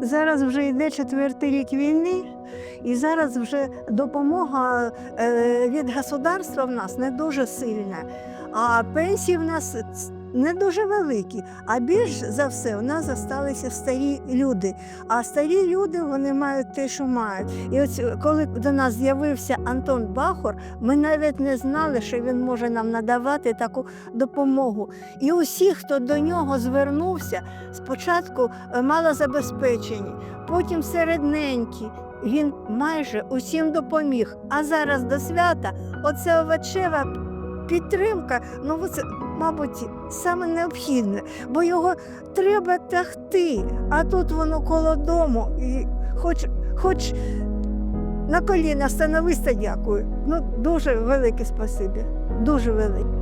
Зараз вже йде четвертий рік війни, і зараз вже допомога е, від государства в нас не дуже сильна, а пенсії в нас не дуже великі. А більш за все у нас залишилися старі люди. А старі люди вони мають те, що мають. І ось коли до нас з'явився Антон Бахор, ми навіть не знали, що він може нам надавати таку допомогу. І усі, хто до нього звернувся, спочатку е, малозабезпечені, потім середненькі. Він майже усім допоміг. А зараз до свята оце овочева підтримка, ну це, мабуть, саме необхідне, бо його треба тягти. А тут воно коло дому, і хоч, хоч на коліна становись, та дякую. Ну, дуже велике спасибі. Дуже велике.